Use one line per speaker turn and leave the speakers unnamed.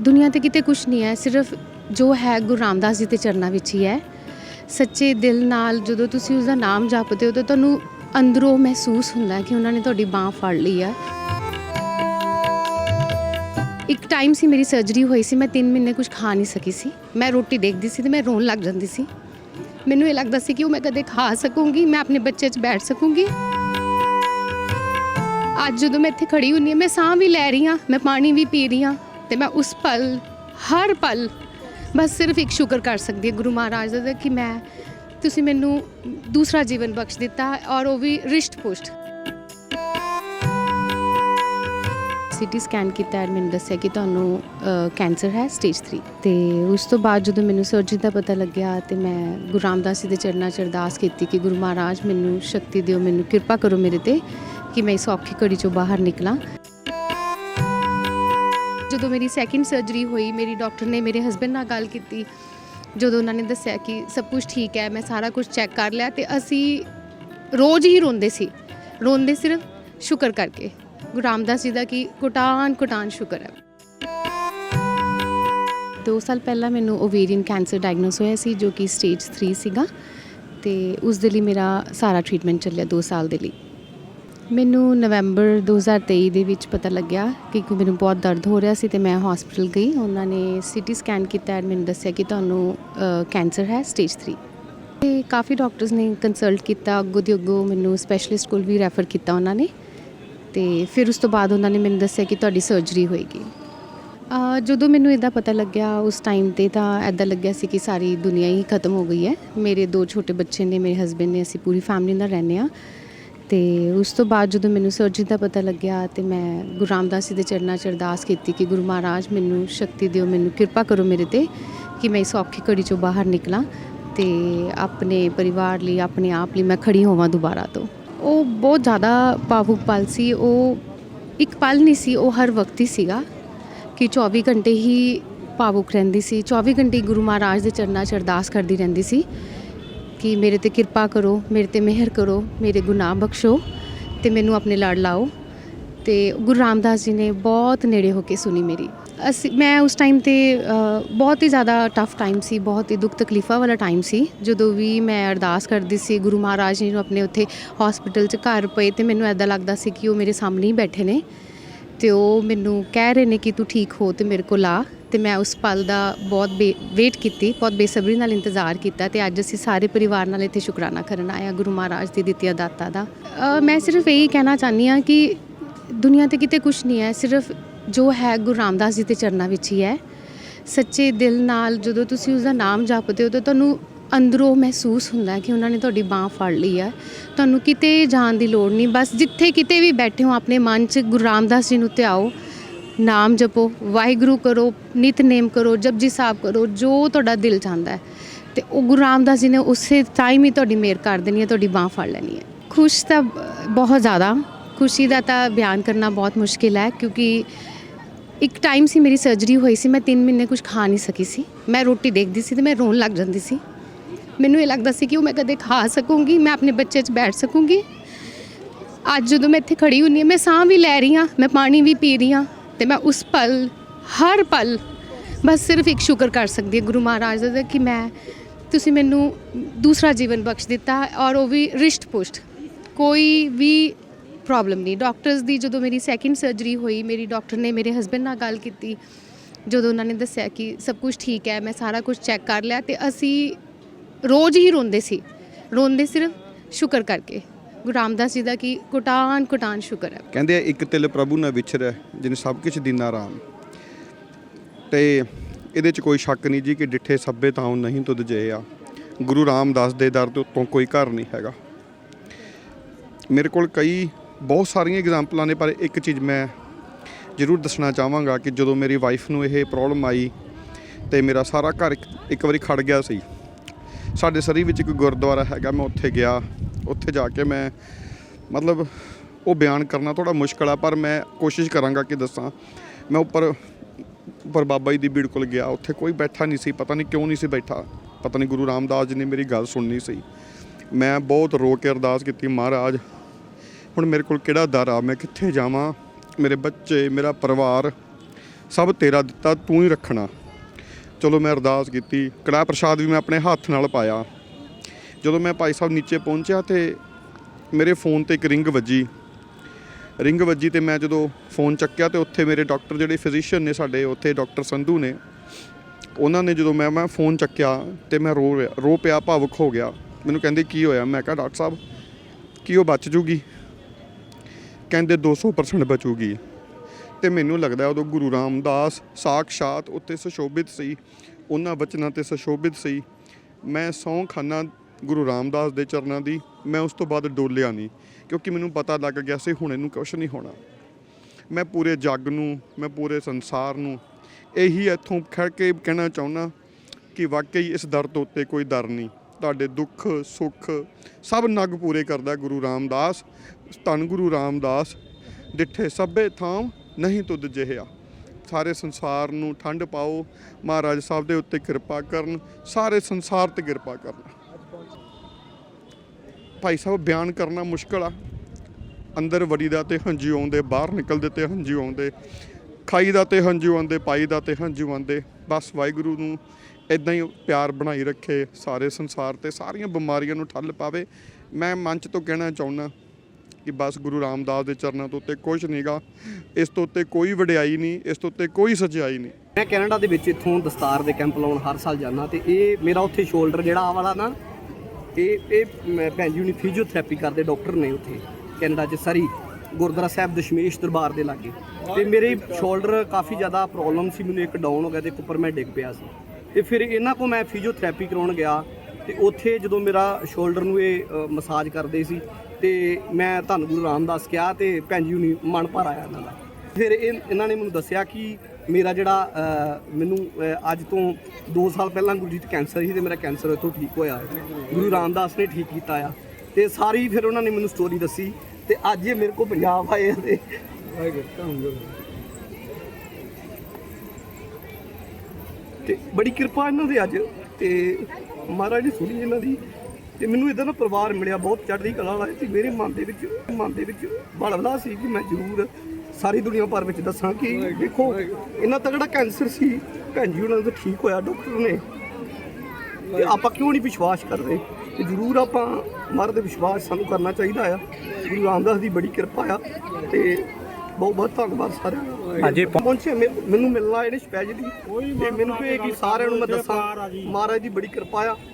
ਦੁਨੀਆ ਤੇ ਕਿਤੇ ਕੁਝ ਨਹੀਂ ਹੈ, ਸਿਰਫ ਜੋ ਹੈ ਗੁਰੂ ਰਾਮਦਾਸ ਜੀ ਦੇ ਚਰਨਾਂ ਵਿੱਚ ਹੀ ਹੈ। ਸੱਚੇ ਦਿਲ ਨਾਲ ਜਦੋਂ ਤੁਸੀਂ ਉਸ ਦਾ ਨਾਮ ਜਪਦੇ ਹੋ ਤਾਂ ਤੁਹਾਨੂੰ ਅੰਦਰੋਂ ਮਹਿਸੂਸ ਹੁੰਦਾ ਕਿ ਉਹਨਾਂ ਨੇ ਤੁਹਾਡੀ ਬਾਹ ਫੜ ਲਈ ਹੈ ਇੱਕ ਟਾਈਮ ਸੀ ਮੇਰੀ ਸਰਜਰੀ ਹੋਈ ਸੀ, ਮੈਂ 3 ਮਹੀਨੇ ਕੁਝ ਖਾ ਨਹੀਂ ਸਕੀ ਸੀ। ਮੈਂ ਰੋਟੀ ਦੇਖਦੀ ਸੀ ਤੇ ਮੈਂ ਰੋਣ ਲੱਗ ਜਾਂਦੀ ਸੀ। ਮੈਨੂੰ ਇਹ ਲੱਗਦਾ ਸੀ ਕਿ ਉਹ ਮੈਂ ਕਦੇ ਖਾ ਸਕੂੰਗੀ, ਮੈਂ ਆਪਣੇ ਬੱਚੇ 'ਚ ਬੈਠ ਸਕੂੰਗੀ। ਅੱਜ ਜਦੋਂ ਮੈਂ ਇੱਥੇ ਖੜੀ ਹੁੰਨੀ ਹਾਂ, ਮੈਂ ਸਾਹ ਵੀ ਲੈ ਰਹੀ ਹਾਂ, ਮੈਂ ਪਾਣੀ ਵੀ ਪੀ ਰਹੀ ਹਾਂ। ਤੇ ਮੈਂ ਉਸ ਪਲ, ਹਰ ਪਲ ਬਸ ਸਿਰਫ ਇੱਕ ਸ਼ੁਕਰ ਕਰ ਸਕਦੀ ਹਾਂ ਗੁਰੂ ਮਹਾਰਾਜ ਦਾ ਕਿ ਮੈਂ, ਤੁਸੀਂ ਮੈਨੂੰ ਦੂਸਰਾ ਜੀਵਨ ਬਖਸ਼ ਦਿੱਤਾ ਔਰ ਉਹ ਵੀ ਰਿਸ਼ਟ ਪੁਸ਼ਟ। ਸਿਟੀ ਸਕੈਨ ਕੀਤਾ ਐਡ ਮੈਨੂੰ ਦੱਸਿਆ ਕਿ ਤੁਹਾਨੂੰ ਕੈਂਸਰ ਹੈ ਸਟੇਜ 3 ਤੇ ਉਸ ਤੋਂ ਬਾਅਦ ਜਦੋਂ ਮੈਨੂੰ ਸਰਜਰੀ ਦਾ ਪਤਾ ਲੱਗਿਆ ਤੇ ਮੈਂ ਗੁਰੂ ਰਾਮਦਾਸ ਜੀ ਦੇ ਚਰਨਾਂ 'ਚ ਅਰਦਾਸ ਕੀਤੀ ਕਿ ਗੁਰੂ ਮਹਾਰਾਜ ਮੈਨੂੰ ਸ਼ਕਤੀ ਦਿਓ, ਮੈਨੂੰ ਕਿਰਪਾ ਕਰੋ ਮੇਰੇ ਤੇ ਕਿ ਮੈਂ ਇਸ ਔਖੀ ਘੜੀ ਚੋਂ ਬਾਹਰ ਨਿਕਲਾਂ। ਜਦੋਂ ਮੇਰੀ ਸੈਕਿੰਡ ਸਰਜਰੀ ਹੋਈ, ਮੇਰੀ ਡਾਕਟਰ ਨੇ ਮੇਰੇ ਹਸਬੰਡ ਨਾਲ ਗੱਲ ਕੀਤੀ, ਜਦੋਂ ਉਹਨਾਂ ਨੇ ਦੱਸਿਆ ਕਿ ਸਭ ਕੁਝ ਠੀਕ ਹੈ, ਮੈਂ ਸਾਰਾ ਕੁਝ ਚੈੱਕ ਕਰ ਲਿਆ ਤੇ ਅਸੀਂ ਰੋਜ਼ ਹੀ ਰੋਂਦੇ ਸੀ। ਰੋਂਦੇ ਸਿਰਫ ਸ਼ੁਕਰ ਕਰਕੇ। ਗੁਰੂ ਰਾਮਦਾਸ ਜੀ ਦਾ ਕਿ ਕੋਟਾਨ ਕੋਟਾਨ ਸ਼ੁਕਰ ਹੈ। ਦੋ ਸਾਲ ਪਹਿਲਾਂ ਮੈਨੂੰ ਓਵੇਰੀਅਨ ਕੈਂਸਰ ਡਾਇਗਨੋਸ ਹੋਇਆ ਸੀ, ਜੋ ਕਿ ਸਟੇਜ 3 ਸੀਗਾ ਤੇ ਉਸ ਦੇ ਲਈ ਮੇਰਾ ਸਾਰਾ ਟ੍ਰੀਟਮੈਂਟ ਚੱਲਿਆ 2 ਸਾਲ ਦੇ ਲਈ। ਮੈਨੂੰ ਨਵੰਬਰ 2023 ਦੇ ਵਿੱਚ ਪਤਾ ਲੱਗਿਆ ਕਿ ਮੈਨੂੰ ਬਹੁਤ ਦਰਦ ਹੋ ਰਿਹਾ ਸੀ ਤੇ ਮੈਂ ਹਸਪੀਟਲ ਗਈ। ਉਹਨਾਂ ਨੇ ਸੀਟੀ ਸਕੈਨ ਕੀਤਾ ਐਂਡ ਮੈਨੂੰ ਦੱਸਿਆ ਕਿ ਤੁਹਾਨੂੰ ਕੈਂਸਰ ਹੈ ਸਟੇਜ 3 ਤੇ ਕਾਫੀ ਡਾਕਟਰਸ ਨੇ ਕੰਸਲਟ ਕੀਤਾ, ਅੱਗੋਂ ਦੀ ਅੱਗੋਂ ਮੈਨੂੰ ਸਪੈਸ਼ਲਿਸਟ ਕੋਲ ਵੀ ਰੈਫਰ ਕੀਤਾ ਉਹਨਾਂ ਨੇ। ਤੇ ਫਿਰ ਉਸ ਤੋਂ ਬਾਅਦ ਉਹਨਾਂ ਨੇ ਮੈਨੂੰ ਦੱਸਿਆ ਕਿ ਤੁਹਾਡੀ ਸਰਜਰੀ ਹੋਏਗੀ। ਜਦੋਂ ਮੈਨੂੰ ਇਹਦਾ ਪਤਾ ਲੱਗਿਆ, ਉਸ ਟਾਈਮ ਤੇ ਤਾਂ ਐਦਾਂ ਲੱਗਿਆ ਸੀ ਕਿ ਸਾਰੀ ਦੁਨੀਆ ਹੀ ਖਤਮ ਹੋ ਗਈ ਹੈ। ਮੇਰੇ ਦੋ ਛੋਟੇ ਬੱਚੇ ਨੇ, ਮੇਰੇ ਹਸਬੰਡ ਨੇ, ਅਸੀਂ ਪੂਰੀ ਫੈਮਿਲੀ ਨਾਲ ਰਹਿੰਦੇ ਆ ਤੇ ਉਸ ਤੋਂ ਬਾਅਦ ਜਦੋਂ ਮੈਨੂੰ ਸਰਜਰੀ ਦਾ ਪਤਾ ਲੱਗਿਆ ਤੇ ਮੈਂ ਗੁਰੂ ਰਾਮਦਾਸ ਜੀ ਦੇ ਚਰਨਾਂ 'ਚ ਅਰਦਾਸ ਕੀਤੀ ਕਿ ਗੁਰੂ ਮਹਾਰਾਜ ਮੈਨੂੰ ਸ਼ਕਤੀ ਦਿਓ, ਮੈਨੂੰ ਕਿਰਪਾ ਕਰੋ ਮੇਰੇ ਤੇ ਕਿ ਮੈਂ ਇਸ ਔਖੀ ਘੜੀ ਚੋਂ ਬਾਹਰ ਨਿਕਲਾਂ ਤੇ ਆਪਣੇ ਪਰਿਵਾਰ ਲਈ, ਆਪਣੇ ਆਪ ਲਈ ਮੈਂ ਖੜੀ ਹੋਵਾਂ ਦੁਬਾਰਾ ਤੋਂ। ਉਹ ਬਹੁਤ ਜ਼ਿਆਦਾ ਭਾਵੁਕ ਪਲ ਸੀ। ਉਹ ਇੱਕ ਪਲ ਨਹੀਂ ਸੀ, ਉਹ ਹਰ ਵਕਤ ਹੀ ਸੀਗਾ ਕਿ 24 ਘੰਟੇ ਹੀ ਭਾਵੁਕ ਰਹਿੰਦੀ ਸੀ। 24 ਘੰਟੇ ਹੀ ਗੁਰੂ ਮਹਾਰਾਜ ਦੇ ਚਰਨਾਂ 'ਚ ਅਰਦਾਸ ਕਰਦੀ ਰਹਿੰਦੀ ਸੀ। ਕਿ ਮੇਰੇ ਤੇ ਕਿਰਪਾ ਕਰੋ, ਮੇਰੇ ਤੇ ਮਿਹਰ ਕਰੋ, ਮੇਰੇ ਗੁਨਾਹ ਬਖਸ਼ੋ ਤੇ ਮੈਨੂੰ ਆਪਣੇ ਲੜ ਲਾਓ। ਤੇ ਗੁਰੂ ਰਾਮਦਾਸ ਜੀ ਨੇ ਬਹੁਤ ਨੇੜੇ ਹੋ ਕੇ ਸੁਣੀ ਮੇਰੀ। ਅਸੀਂ, ਮੈਂ ਉਸ ਟਾਈਮ ਤੇ ਬਹੁਤ ਹੀ ਜ਼ਿਆਦਾ ਟਫ ਟਾਈਮ ਸੀ, ਬਹੁਤ ਹੀ ਦੁੱਖ ਤਕਲੀਫਾਂ ਵਾਲਾ ਟਾਈਮ ਸੀ। ਜਦੋਂ ਵੀ ਮੈਂ ਅਰਦਾਸ ਕਰਦੀ ਸੀ, ਗੁਰੂ ਮਹਾਰਾਜ ਜੀ ਨੂੰ ਆਪਣੇ ਉੱਥੇ ਹਸਪੀਟਲ 'ਚ ਘਰ ਪਏ ਤੇ ਮੈਨੂੰ ਐਦਾਂ ਲੱਗਦਾ ਸੀ ਕਿ ਉਹ ਮੇਰੇ ਸਾਹਮਣੇ ਹੀ ਬੈਠੇ ਨੇ। ਤੇ ਉਹ ਮੈਨੂੰ ਕਹਿ ਰਹੇ ਨੇ ਕਿ ਤੂੰ ਠੀਕ ਹੋ ਤੇ ਮੇਰੇ ਕੋਲ ਆ। ਤੇ ਮੈਂ ਉਸ ਪਲ ਦਾ ਬਹੁਤ ਵੇਟ ਕੀਤੀ, ਬਹੁਤ ਬੇਸਬਰੀ ਨਾਲ ਇੰਤਜ਼ਾਰ ਕੀਤਾ ਤੇ ਅੱਜ ਅਸੀਂ ਸਾਰੇ ਪਰਿਵਾਰ ਨਾਲ ਇੱਥੇ ਸ਼ੁਕਰਾਨਾ ਕਰਨ ਆਏ ਹਾਂ ਗੁਰੂ ਮਹਾਰਾਜ ਦੀ ਦਿੱਤੀ ਦਾਤਾ ਦਾ। ਮੈਂ ਸਿਰਫ ਇਹੀ ਕਹਿਣਾ ਚਾਹੁੰਦੀ ਹਾਂ ਕਿ ਦੁਨੀਆ ਤੇ ਕਿਤੇ ਕੁਝ ਨਹੀਂ ਹੈ, ਸਿਰਫ ਜੋ ਹੈ ਗੁਰੂ ਰਾਮਦਾਸ ਜੀ ਦੇ ਚਰਨਾਂ ਵਿੱਚ ਹੀ ਹੈ। ਸੱਚੇ ਦਿਲ ਨਾਲ ਜਦੋਂ ਤੁਸੀਂ ਉਸ ਦਾ ਨਾਮ ਜਪਦੇ ਹੋ ਤਾਂ ਤੁਹਾਨੂੰ ਅੰਦਰੋਂ ਮਹਿਸੂਸ ਹੁੰਦਾ ਕਿ ਉਹਨਾਂ ਨੇ ਤੁਹਾਡੀ ਬਾਹ ਫੜ ਲਈ ਹੈ ਤੁਹਾਨੂੰ ਕਿਤੇ ਜਾਣ ਦੀ ਲੋੜ ਨਹੀਂ। ਬਸ ਜਿੱਥੇ ਕਿਤੇ ਵੀ ਬੈਠੇ ਹੋ, ਆਪਣੇ ਮਨ 'ਚ ਗੁਰੂ ਰਾਮਦਾਸ ਜੀ ਨੂੰ ਧਿਆਓ। ਨਾਮ ਜਪੋ। ਵਾਹਿਗੁਰੂ ਕਰੋ, ਨਿਤਨੇਮ ਕਰੋ ਜਪਜੀ ਸਾਹਿਬ ਕਰੋ, ਜੋ ਤੁਹਾਡਾ ਦਿਲ ਚਾਹੁੰਦਾ ਹੈ। ਤੇ ਉਹ ਗੁਰੂ ਰਾਮਦਾਸ ਜੀ ਨੇ ਉਸੇ ਟਾਈਮ ਹੀ ਤੁਹਾਡੀ ਮੇਰ ਕਰ ਦੇਣੀ ਹੈ, ਤੁਹਾਡੀ ਬਾਹ ਫੜ ਲੈਣੀ ਹੈ। ਖੁਸ਼ ਤਾਂ ਬਹੁਤ ਜ਼ਿਆਦਾ। ਖੁਸ਼ੀ ਦਾ ਤਾਂ ਬਿਆਨ ਕਰਨਾ ਬਹੁਤ ਮੁਸ਼ਕਿਲ ਹੈ, ਕਿਉਂਕਿ ਇੱਕ ਟਾਈਮ ਸੀ ਮੇਰੀ ਸਰਜਰੀ ਹੋਈ ਸੀ, ਮੈਂ 3 ਮਹੀਨੇ ਕੁਝ ਖਾ ਨਹੀਂ ਸਕੀ ਸੀ। ਮੈਂ ਰੋਟੀ ਦੇਖਦੀ ਸੀ ਤੇ ਮੈਂ ਰੋਣ ਲੱਗ ਜਾਂਦੀ ਸੀ। ਮੈਨੂੰ ਇਹ ਲੱਗਦਾ ਸੀ ਕਿ ਉਹ ਮੈਂ ਕਦੇ ਖਾ ਸਕੂੰਗੀ, ਮੈਂ ਆਪਣੇ ਬੱਚੇ 'ਚ ਬੈਠ ਸਕੂੰਗੀ। ਅੱਜ ਜਦੋਂ ਮੈਂ ਇੱਥੇ ਖੜੀ ਹੁੰਨੀ ਹਾਂ, ਮੈਂ ਸਾਹ ਵੀ ਲੈ ਰਹੀ ਹਾਂ, ਮੈਂ ਪਾਣੀ ਵੀ ਪੀ ਰਹੀ ਹਾਂ ਤੇ ਮੈਂ ਉਸ ਪਲ, ਹਰ ਪਲ ਬਸ ਸਿਰਫ ਇੱਕ ਸ਼ੁਕਰ ਕਰ ਸਕਦੀ ਹਾਂ ਗੁਰੂ ਮਹਾਰਾਜ ਦਾ ਕਿ ਮੈਂ, ਤੁਸੀਂ ਮੈਨੂੰ ਦੂਸਰਾ ਜੀਵਨ ਬਖਸ਼ ਦਿੱਤਾ ਔਰ ਉਹ ਵੀ ਰਿਸ਼ਟ ਪੁਸ਼ਟ। ਕੋਈ ਵੀ ਪ੍ਰੋਬਲਮ ਨਹੀਂ। ਡਾਕਟਰਸ ਦੀ ਜਦੋਂ ਮੇਰੀ ਸੈਕਿੰਡ ਸਰਜਰੀ ਹੋਈ, ਮੇਰੀ ਡਾਕਟਰ ਨੇ ਮੇਰੇ ਹਸਬੰਡ ਨਾਲ ਗੱਲ ਕੀਤੀ, ਜਦੋਂ ਉਹਨਾਂ ਨੇ ਦੱਸਿਆ ਕਿ ਸਭ ਕੁਝ ਠੀਕ ਹੈ, ਮੈਂ ਸਾਰਾ ਕੁਝ ਚੈੱਕ ਕਰ ਲਿਆ ਤੇ ਅਸੀਂ ਰੋਜ਼ ਹੀ ਰੋਂਦੇ ਸੀ। ਰੋਂਦੇ ਸਿਰਫ ਸ਼ੁਕਰ ਕਰਕੇ। ਗੁਰੂ ਰਾਮਦਾਸ ਜੀ ਦਾ ਕਿ ਕੋਟਾਨ ਕੋਟਾਨ ਸ਼ੁਕਰ ਹੈ।
ਕਹਿੰਦੇ ਆ, ਇੱਕ ਤਿਲ ਪ੍ਰਭੂ ਨਾਲ ਵਿਚਰੈ ਜਿਨ ਸਭ ਕੁਛ ਦੀਨਾ ਰਾਮ। ਤੇ ਇਹਦੇ ਚ ਕੋਈ ਸ਼ੱਕ ਨਹੀਂ ਜੀ ਕਿ ਡਿੱਠੇ ਸੱਬੇ ਤਾਂ ਨਹੀਂ ਤੁਧ ਜੇ ਆ ਗੁਰੂ ਰਾਮਦਾਸ ਦੇ ਦਰ ਤੋਂ ਉੱਤੋਂ ਕੋਈ ਘਰ ਨਹੀਂ ਹੈਗਾ। ਮੇਰੇ ਕੋਲ ਕਈ ਬਹੁਤ ਸਾਰੀਆਂ ਐਗਜ਼ਾਮਪਲਾਂ ਨੇ, ਪਰ ਇੱਕ ਚੀਜ਼ ਮੈਂ ਜ਼ਰੂਰ ਦੱਸਣਾ ਚਾਹਾਂਗਾ ਕਿ ਜਦੋਂ ਮੇਰੀ ਵਾਈਫ ਨੂੰ ਇਹ ਪ੍ਰੋਬਲਮ ਆਈ ਤੇ ਮੇਰਾ ਸਾਰਾ ਘਰ ਇੱਕ- ਇੱਕ ਵਾਰੀ ਖੜ ਗਿਆ ਸੀ। ਸਾਡੇ ਸਰੀ ਵਿੱਚ ਇੱਕ ਗੁਰਦੁਆਰਾ ਹੈਗਾ, ਮੈਂ ਉੱਥੇ ਗਿਆ। ਉੱਥੇ ਜਾ ਕੇ ਮੈਂ ਮਤਲਬ ਉਹ ਬਿਆਨ ਕਰਨਾ ਥੋੜਾ ਮੁਸ਼ਕਲ ਆ, ਪਰ ਮੈਂ ਕੋਸ਼ਿਸ਼ ਕਰਾਂਗਾ ਕਿ ਦੱਸਾਂ। ਮੈਂ ਉੱਪਰ ਉੱਪਰ ਬਾਬਾ ਜੀ ਦੀ ਭੀੜ ਕੋਲ ਗਿਆ। ਉੱਥੇ ਕੋਈ ਬੈਠਾ ਨਹੀਂ ਸੀ, ਪਤਾ ਨਹੀਂ ਕਿਉਂ ਨਹੀਂ ਸੀ ਬੈਠਾ। ਪਤਾ ਨਹੀਂ ਗੁਰੂ ਰਾਮਦਾਸ ਜੀ ਨੇ ਮੇਰੀ ਗੱਲ ਸੁਣਨੀ ਸੀ। ਮੈਂ ਬਹੁਤ ਰੋ ਕੇ ਅਰਦਾਸ ਕੀਤੀ, ਮਹਾਰਾਜ, ਹੁਣ ਮੇਰੇ ਕੋਲ ਕਿਹੜਾ ਦਰ ਆ? ਮੈਂ ਕਿੱਥੇ ਜਾਵਾਂ? ਮੇਰੇ ਬੱਚੇ, ਮੇਰਾ ਪਰਿਵਾਰ ਸਭ ਤੇਰਾ ਦਿੱਤਾ, ਤੂੰ ਹੀ ਰੱਖਣਾ। ਚਲੋ ਮੈਂ ਅਰਦਾਸ ਕੀਤੀ ਕੜਾ ਪ੍ਰਸ਼ਾਦ ਵੀ ਮੈਂ ਆਪਣੇ ਹੱਥ ਨਾਲ ਪਾਇਆ। ਜਦੋਂ ਮੈਂ ਭਾਈ ਸਾਹਿਬ ਨੀਚੇ ਪਹੁੰਚਿਆ ਤੇ ਮੇਰੇ ਫੋਨ ਤੇ ਇੱਕ ਰਿੰਗ ਵੱਜੀ। ਰਿੰਗ ਵੱਜੀ ਤੇ ਮੈਂ ਜਦੋਂ ਫੋਨ ਚੱਕਿਆ ਤੇ ਉੱਥੇ ਮੇਰੇ ਡਾਕਟਰ ਜਿਹੜੇ ਫਿਜ਼ੀਸ਼ੀਅਨ ਨੇ ਸਾਡੇ, ਉੱਥੇ ਡਾਕਟਰ ਸੰਧੂ ਨੇ, ਉਹਨਾਂ ਨੇ ਜਦੋਂ ਮੈਂ ਮੈਂ ਫੋਨ ਚੱਕਿਆ ਤੇ ਮੈਂ ਰੋ ਰਿਹਾ ਰੋ ਪਿਆ, ਭਾਵੁਕ ਹੋ ਗਿਆ। ਮੈਨੂੰ ਕਹਿੰਦੇ, ਕੀ ਹੋਇਆ? ਮੈਂ ਕਿਹਾ, ਡਾਕਟਰ ਸਾਹਿਬ, ਕੀ ਉਹ ਬਚ ਜੂਗੀ? ਕਹਿੰਦੇ 200% ਬਚੂਗੀ। ਤੇ ਮੈਨੂੰ ਲੱਗਦਾ ਉਦੋਂ ਗੁਰੂ ਰਾਮਦਾਸ ਸਾਖਸ਼ਾਤ ਉੱਤੇ ਸੁਸ਼ੋਭਿਤ ਸੀ, ਉਹਨਾਂ ਬਚਨਾਂ ਤੇ ਸੁਸ਼ੋਭਿਤ ਸੀ। ਮੈਂ ਸਹੁੰ ਖਾਨਾ ਗੁਰੂ ਰਾਮਦਾਸ ਦੇ ਚਰਨਾਂ ਦੀ, ਮੈਂ ਉਸ ਤੋਂ ਬਾਅਦ ਡੋਲਿਆ ਨਹੀਂ, ਕਿਉਂਕਿ ਮੈਨੂੰ ਪਤਾ ਲੱਗ ਗਿਆ ਸੀ ਹੁਣ ਇਹਨੂੰ ਕੁਝ ਨਹੀਂ ਹੋਣਾ। ਮੈਂ ਪੂਰੇ ਜੱਗ ਨੂੰ, ਮੈਂ ਪੂਰੇ ਸੰਸਾਰ ਨੂੰ ਇਹੀ ਇੱਥੋਂ ਖੜ ਕੇ ਕਹਿਣਾ ਚਾਹੁੰਦਾ ਕਿ ਵਾਕਈ ਇਸ ਦਰ ਤੋਂ ਉੱਤੇ ਕੋਈ ਦਰ ਨਹੀਂ। ਤੁਹਾਡੇ ਦੁੱਖ, ਸੁੱਖ ਸਭ ਨਗ ਪੂਰੇ ਕਰਦਾ ਗੁਰੂ ਰਾਮਦਾਸ, ਧੰਨ ਗੁਰੂ ਰਾਮਦਾਸ ਡਿੱਠੇ ਸਭੇ ਥਾਂ ਨਹੀਂ ਤੁਧ ਜਿਹਾ ਸਾਰੇ ਸੰਸਾਰ ਨੂੰ ਠੰਡ ਪਾਓ, ਮਹਾਰਾਜ ਸਾਹਿਬ ਦੇ ਉੱਤੇ ਕਿਰਪਾ ਕਰਨ, ਸਾਰੇ ਸੰਸਾਰ ਤੇ ਕਿਰਪਾ ਕਰਨ। ਭਾਈ ਸਾਹਿਬ, ਬਿਆਨ ਕਰਨਾ ਮੁਸ਼ਕਲ ਆ। ਅੰਦਰ ਵੜੀ ਦਾ ਤੇ ਹੰਝੂ ਆਉਂਦੇ, ਬਾਹਰ ਨਿਕਲਦੇ ਤੇ ਹੰਝੂ ਆਉਂਦੇ, ਖਾਈ ਦਾ ਤੇ ਹੰਝੂ ਆਉਂਦੇ, ਪਾਈ ਦਾ ਤੇ ਹੰਝੂ ਆਉਂਦੇ। ਬਸ ਵਾਹਿਗੁਰੂ ਨੂੰ ਇਦਾਂ ਹੀ ਪਿਆਰ ਬਣਾਈ ਰੱਖੇ, ਸਾਰੇ ਸੰਸਾਰ ਤੇ ਸਾਰੀਆਂ ਬਿਮਾਰੀਆਂ ਨੂੰ ਠੱਲ ਪਾਵੇ। ਮੈਂ ਮੰਚ ਤੋਂ ਕਹਿਣਾ ਚਾਹੁੰਦਾ ਕਿ ਬਸ ਗੁਰੂ ਰਾਮਦਾਸ ਦੇ ਚਰਨਾਂ ਤੋਂ ਉੱਤੇ ਕੁਝ ਨਹੀਂਗਾ ਇਸ ਤੋਂ ਉੱਤੇ ਕੋਈ ਵਡਿਆਈ ਨਹੀਂ, ਇਸ ਤੋਂ ਉੱਤੇ ਕੋਈ ਸੱਚਾਈ ਨਹੀਂ।
ਮੈਂ ਕੈਨੇਡਾ ਦੇ ਵਿੱਚ ਇੱਥੋਂ ਦਸਤਾਰ ਦੇ ਕੈਂਪ ਲਾਉਣ ਹਰ ਸਾਲ ਜਾਂਦਾ ਤੇ ਇਹ ਮੇਰਾ ਉੱਥੇ ਸ਼ੋਲਡਰ ਜਿਹੜਾ ਆ ਵਾਲਾ ਨਾ, ਇਹ ਇਹ ਮੈਂ ਭੈਣ ਜੀ ਹੁਣੀ ਫਿਜ਼ੀਓਥੈਰੇਪੀ ਕਰਦੇ ਡਾਕਟਰ ਨੇ ਉੱਥੇ, ਕੈਨੇਡਾ 'ਚ ਸਰੀ, ਗੁਰਦੁਆਰਾ ਸਾਹਿਬ ਦਸ਼ਮੇਸ਼ ਦਰਬਾਰ ਦੇ ਲਾਗੇ। ਤੇ ਮੇਰੇ ਸ਼ੋਲਡਰ ਕਾਫੀ ਜ਼ਿਆਦਾ ਪ੍ਰੋਬਲਮ ਸੀ, ਮੈਨੂੰ ਇੱਕ ਡਾਊਨ ਹੋ ਗਿਆ ਤੇ ਇੱਕ ਉੱਪਰ ਮੈਂ ਡਿੱਗ ਪਿਆ ਸੀ। ਤੇ ਫਿਰ ਇਹਨਾਂ ਕੋ ਮੈਂ ਫਿਜ਼ੀਓਥੈਰੇਪੀ ਕਰਾਉਣ ਗਿਆ ਤੇ ਉੱਥੇ ਜਦੋਂ ਮੇਰਾ ਸ਼ੋਲਡਰ ਨੂੰ ਇਹ ਮਸਾਜ ਕਰਦੇ ਸੀ ਤੇ ਮੈਂ ਧੰਨ ਗੁਰੂ ਰਾਮਦਾਸ ਕਿਹਾ ਤੇ ਭੈਣ ਜੀ ਹੁਣੀ ਮਨ ਭਰ ਆਇਆ ਇਹਨਾਂ ਦਾ। ਫਿਰ ਇਹ, ਇਹਨਾਂ ਨੇ ਮੈਨੂੰ ਦੱਸਿਆ ਕਿ ਮੇਰਾ ਜਿਹੜਾ ਮੈਨੂੰ ਅੱਜ ਤੋਂ 2 ਸਾਲ ਪਹਿਲਾਂ ਗੁਰਜੀਤ ਕੈਂਸਰ ਸੀ ਤੇ ਮੇਰਾ ਕੈਂਸਰ ਇੱਥੋਂ ਠੀਕ ਹੋਇਆ ਗੁਰੂ ਰਾਮਦਾਸ ਨੇ ਠੀਕ ਕੀਤਾ ਆ। ਤੇ ਸਾਰੀ ਫਿਰ ਉਹਨਾਂ ਨੇ ਮੈਨੂੰ ਸਟੋਰੀ ਦੱਸੀ ਤੇ ਅੱਜ ਇਹ ਮੇਰੇ ਕੋਲ ਪੰਜਾਬ ਆਏ ਆ ਤੇ ਤੇ ਬੜੀ ਕਿਰਪਾ ਇਹਨਾਂ ਦੇ ਅੱਜ ਤੇ ਮਹਾਰਾਜ ਨੇ ਸੁਣੀ ਇਹਨਾਂ ਦੀ ਤੇ ਮੈਨੂੰ ਇਦਾਂ ਦਾ ਪਰਿਵਾਰ ਮਿਲਿਆ, ਬਹੁਤ ਚੜ੍ਹਦੀ ਕਲਾ ਵਾਲਾ ਸੀ ਮੇਰੇ ਮਨ ਦੇ ਵਿੱਚ, ਮਨ ਦੇ ਵਿੱਚ ਬਲਵਲਾ ਸੀ ਕਿ ਮੈਂ ਜ਼ਰੂਰ ਸਾਰੀ ਦੁਨੀਆ ਭਰ ਵਿੱਚ ਦੱਸਾਂ ਕਿ ਦੇਖੋ, ਇੰਨਾ ਤਗੜਾ ਕੈਂਸਰ ਸੀ, ਭੈਣ ਜੀ, ਉਹਨਾਂ ਦਾ ਠੀਕ ਹੋਇਆ, ਡਾਕਟਰ ਨੇ। ਤੇ ਆਪਾਂ ਕਿਉਂ ਨਹੀਂ ਵਿਸ਼ਵਾਸ ਕਰਦੇ? ਤੇ ਜ਼ਰੂਰ ਆਪਾਂ ਮਹਾਰਾਜ ਦੇ ਵਿਸ਼ਵਾਸ ਸਾਨੂੰ ਕਰਨਾ ਚਾਹੀਦਾ ਆ। ਗੁਰੂ ਰਾਮਦਾਸ ਦੀ ਬੜੀ ਕਿਰਪਾ ਆ ਤੇ ਬਹੁਤ ਬਹੁਤ ਧੰਨਵਾਦ ਸਾਰਿਆਂ ਦਾ।
ਅਜੇ
ਪਹੁੰਚੇ ਮੈ- ਮੈਨੂੰ ਮਿਲਣਾ ਇਹਨੇ ਸਪੈਸ਼ਲੀ ਤੇ ਮੈਨੂੰ ਇਹ ਕਿ ਸਾਰਿਆਂ ਨੂੰ ਮੈਂ ਦੱਸਾਂ ਮਹਾਰਾਜ ਦੀ ਬੜੀ ਕਿਰਪਾ ਆ।